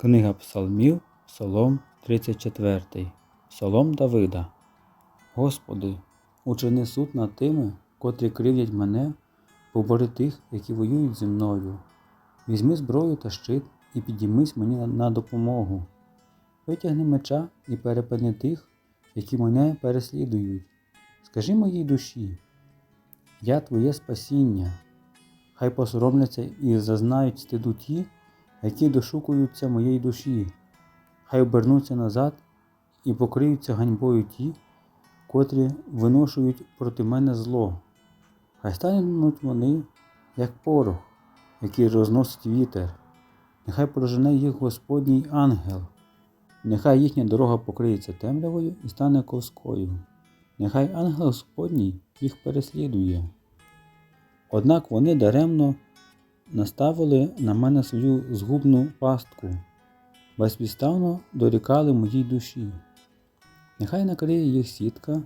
Книга Псалмів, Псалом 34, Псалом Давида. Господи, учини суд над тими, котрі кривдять мене, побори тих, які воюють зі мною. Візьми зброю та щит і підіймись мені на- допомогу. Витягни меча і перепини тих, які мене переслідують. Скажи моїй душі, я твоє спасіння. Хай посоромляться і зазнають стиду ті, які дошукуються моєї душі, хай обернуться назад і покриються ганьбою ті, котрі виношують проти мене зло. Хай стануть вони, як порох, який розносить вітер. Нехай прожене їх Господній ангел, нехай їхня дорога покриється темрявою і стане ковскою. Нехай ангел Господній їх переслідує. Однак вони даремно наставили на мене свою згубну пастку, безпідставно дорікали моїй душі. Нехай накриє їх сітка,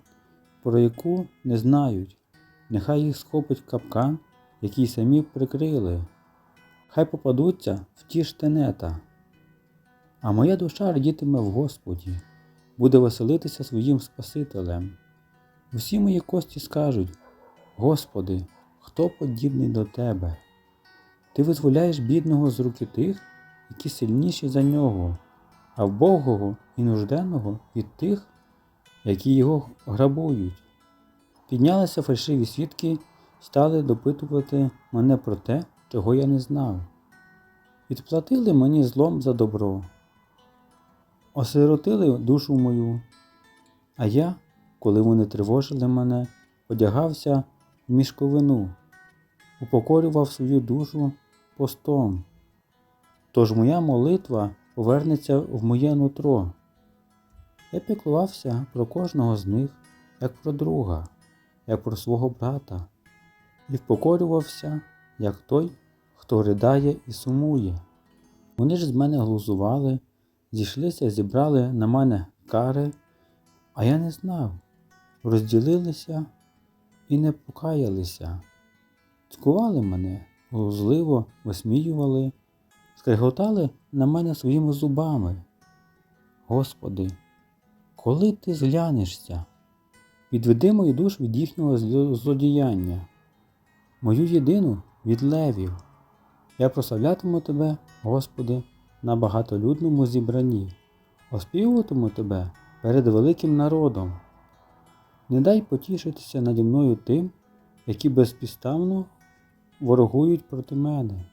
про яку не знають, нехай їх схопить капкан, який самі прикрили, хай попадуться в ті ж тенета. А моя душа радітиме в Господі, буде веселитися своїм Спасителем. Усі мої кості скажуть: Господи, хто подібний до Тебе? Ти визволяєш бідного з руки тих, які сильніші за нього, а вбогого і нужденного від тих, які його грабують. Піднялися фальшиві свідки, стали допитувати мене про те, чого я не знав. Відплатили мені злом за добро, осиротили душу мою, а я, коли вони тривожили мене, одягався в мішковину, упокорював свою душу постом. Тож моя молитва повернеться в моє нутро. Я піклувався про кожного з них, як про друга, як про свого брата, і впокорювався, як той, хто ридає і сумує. Вони ж з мене глузували, зійшлися, зібрали на мене кари, а я не знав, розділилися і не покаялися. Цькували мене, глузливо висміювали, скреготали на мене своїми зубами. Господи, коли ти зглянешся, відведи мою душу від їхнього злодіяння, мою єдину від левів. Я прославлятиму Тебе, Господи, на багатолюдному зібранні, оспівуватиму Тебе перед великим народом. Не дай потішитися наді мною тим, які безпідставно ворогують проти мене,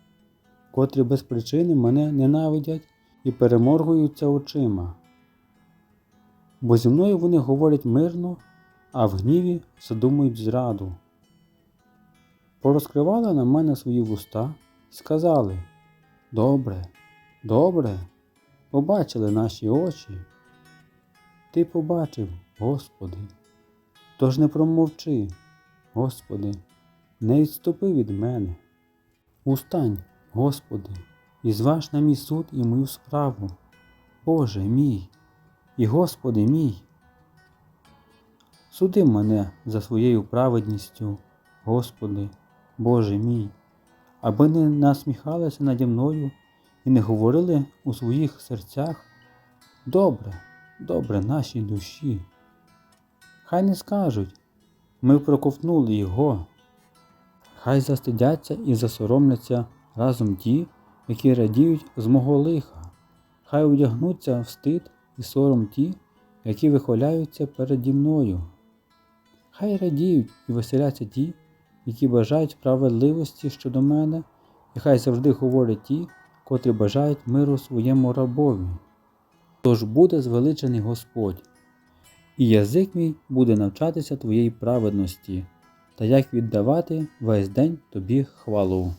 котрі без причини мене ненавидять і переморгуються очима. Бо зі мною вони говорять мирно, а в гніві задумують зраду. Порозкривали на мене свої вуста і сказали Добре, добре, побачили наші очі. Ти побачив, Господи, тож не промовчи, Господи, не відступи від мене. Устань, Господи, і зваж на мій суд і мою справу, Боже мій і Господи мій. Суди мене за своєю праведністю, Господи, Боже мій, аби не насміхалися наді мною і не говорили у своїх серцях добре, добре нашій душі. Хай не скажуть, ми проковтнули його. Хай застидяться і засоромляться разом ті, які радіють з мого лиха. Хай одягнуться в стид і сором ті, які вихваляються переді мною. Хай радіють і веселяться ті, які бажають справедливості щодо мене, і хай завжди говорять ті, котрі бажають миру своєму рабові. Тож буде звеличений Господь, і язик мій буде навчатися твоєї праведності, та як віддавати весь день тобі хвалу.